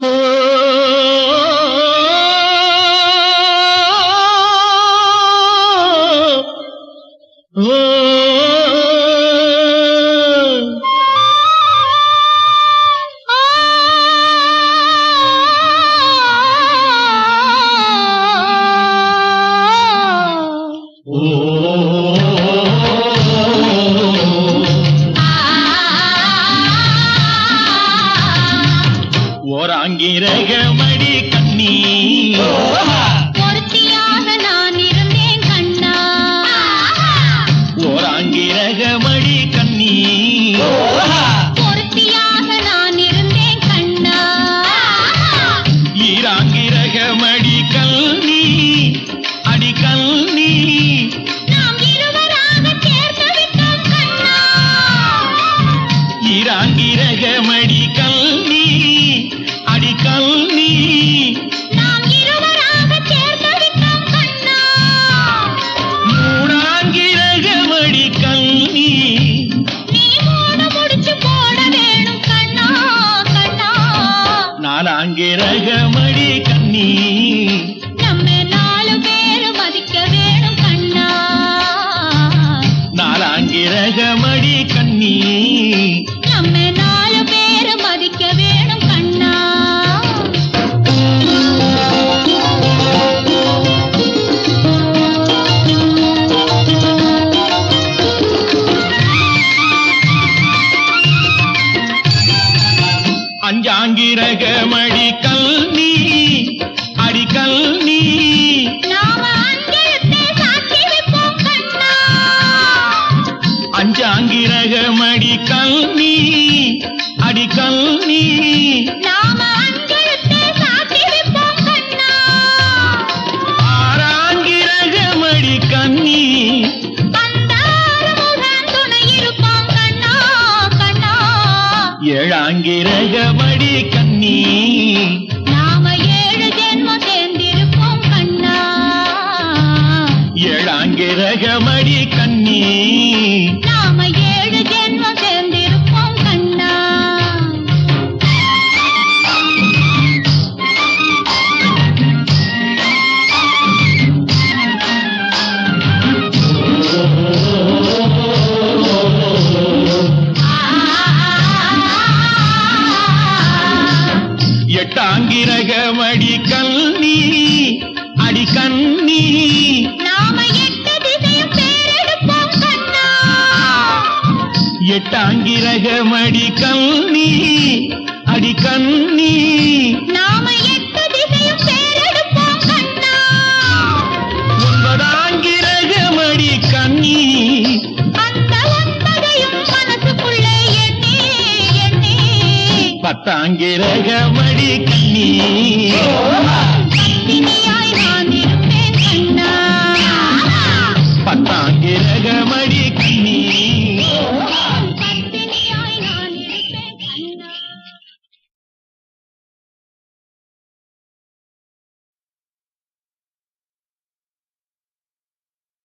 Oh. ஓராங்கிரகமடி கண்ணி. ஒருத்தியாக நான் இருந்தேன் கண்ணா. ஓராங்கிரகமடி கண்ணி. ஒருத்தியாக நான் இருந்தேன் கண்ணா. ஈராங்கிரகமடி கல்வி நாலாங்கிரகமடி கண்ணி. நம்ம நாலு பேரு மதிக்க வேணும் கண்ணா. நாலாங்கிரகமடி கண்ணி. அஞ்சாங்கிரகமடி கல்வி அடி கல்வி நாம அஞ்செழுத்தே சாட்சி வைப்போம் கண்ணா அஞ்சாங்கிரகமடி ஏழாங்கிரகமடி கண்ணி. நாம ஏழு ஜென்மம் சேர்ந்திருப்போம் கண்ணா. ஏழாங்கிரகமடி கண்ணி. எட்டாங்கிரகமடி கண்ணி அடி கண்ணா. எட்டாங்கிரகமடி கண்ணி அடி கண்ணி. நாம தாங்கிறகமடி கண்ணி. பத்தாங்கிரகமடி கண்ணி